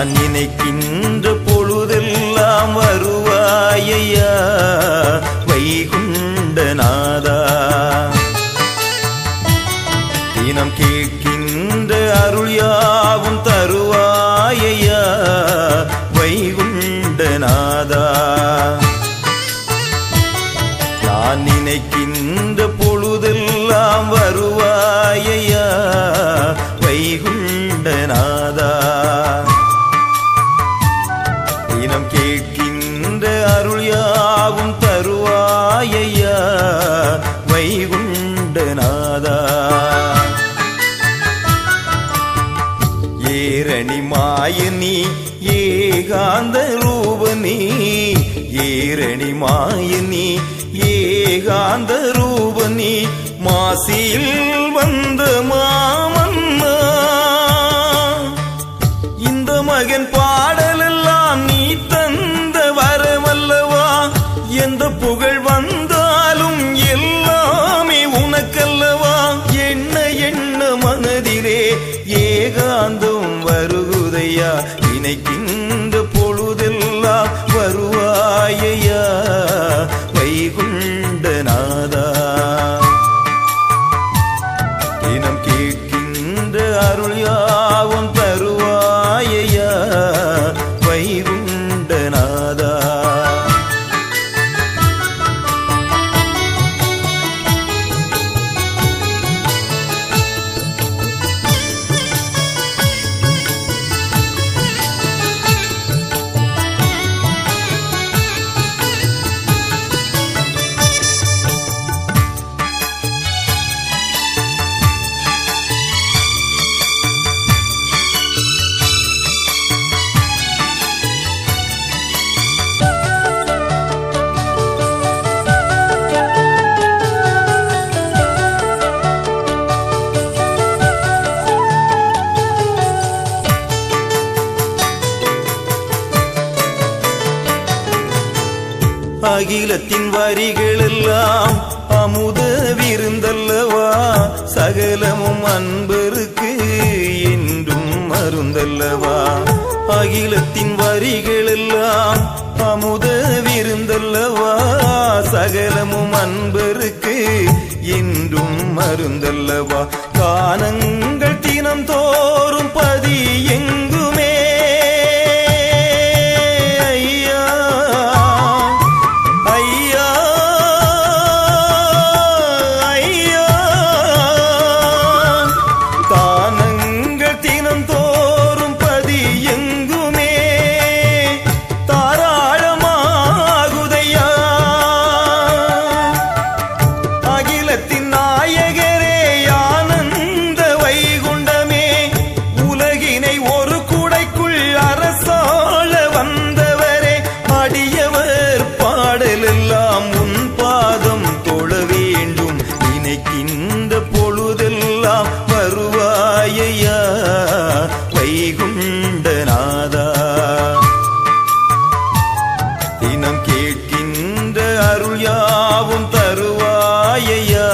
நான் நினைக்கின்ற பொழுதெல்லாம் வருவாயையா? வைகுண்டநாதா. தினம் கேட்கின்ற அருள் யாவும் தருவாயையா? வைகுண்டநாதா. தினம் கேட்கின்ற அருள் யாவும் தருவாயையா வைகுண்டநாதா. ஏரணி மாயனி ஏகாந்த ரூபனி. ஏரணி மாயனி ஏகாந்த ரூபனி. மாசியில் வந்த மா வருவாயையா நினைக்கின்ற பொழுதெல்லாம் வருவாயையா வைகுண்ட நாதா தினம் கேட்கின்ற அருள் யாவும் தருவாயையா வைகுண்ட நாதா அகிலத்தின் வரிகள் எல்லாம் அமுத விருந்தல்லவா? சகலமும் அன்பருக்கு என்றும் மருந்தல்லவா? அகிலத்தின் வரிகள் எல்லாம் அமுத விருந்தல்லவா? சகலமும் அன்பருக்கு என்றும் மருந்தல்லவா? கானங்கள் தினம் தோறும் பதி இந்த பொழுதெல்லாம் வருவாயையா? வைகுண்டநாதா. தினம் கேட்கின்ற அருள் யாவும் தருவாயையா?